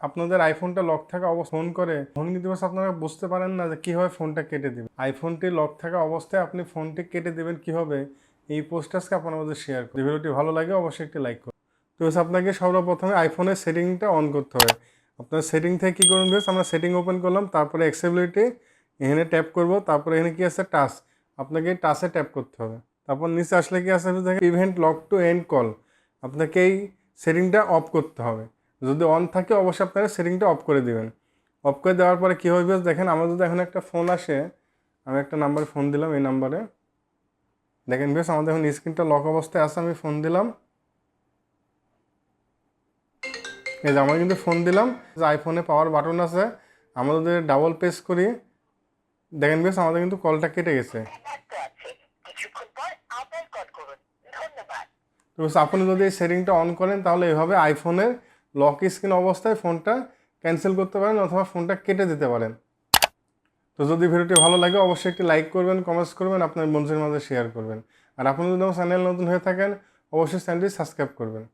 আপনাদের আইফোনটা লক থাকা অবস্থা ফোন করে ফোন কিন্তু আপনারা বুঝতে পারেন না যে কীভাবে ফোনটা কেটে দেবেন। আইফোনটি লক থাকা অবস্থায় আপনি ফোনটি কেটে দেবেন কীভাবে, এই পোস্টার্সকে আপনার মধ্যে শেয়ার করুন ভিডিওটি ভালো লাগে, অবশ্যই একটি লাইক করুন। তো আপনাকে সর্বপ্রথমে আইফোনের সেটিংটা অন করতে হবে। আপনার সেটিং থেকে কী করুন বেশ আমরা সেটিং ওপেন করলাম, তারপরে অ্যাক্সেবিলিটি এখানে ট্যাপ করব, তারপরে এখানে কি আছে? টাচ আপনাকে টাচে ট্যাপ করতে হবে। তারপর নিচে আসলে কি আছে? Event lock to end call আপনাকে এই সেটিংটা অফ করতে হবে। যদি অন থাকে, অবশ্যই আপনারা সেটিংটা অফ করে দিবেন। অফ করে দেওয়ার পরে কী হবে দেখেন, আমার যদি এখন একটা ফোন আসে, আমি একটা নাম্বারে ফোন দিলাম এই নাম্বারে দেখেন বেশ আমাদের এখন স্ক্রিনটা লক অবস্থায় আছে, আমি ফোন দিলাম। এই যে, আমরা কিন্তু ফোন দিলাম। যে আইফোনে পাওয়ার বাটন আছে। আমরা যদি ডাবল প্রেস করি, দেখেন বেশ আমাদের কিন্তু কলটা কেটে গেছে। তো আপনি যদি এই সেটিংটা অন করেন, তাহলে এভাবে আইফোনের লক স্ক্রিন অবস্থায় ফোনটা ক্যান্সেল করতে পারেন অথবা ফোনটা কেটে দিতে পারেন। তো যদি ভিডিওটি ভালো লাগে, অবশ্যই একটি লাইক করবেন কমেন্টস করবেন, আপনার বন্ধুদের মাঝে শেয়ার করবেন। আর আপনি যদি আমার চ্যানেল নতুন হয়ে থাকেন, অবশ্যই চ্যানেলটি সাবস্ক্রাইব করবেন।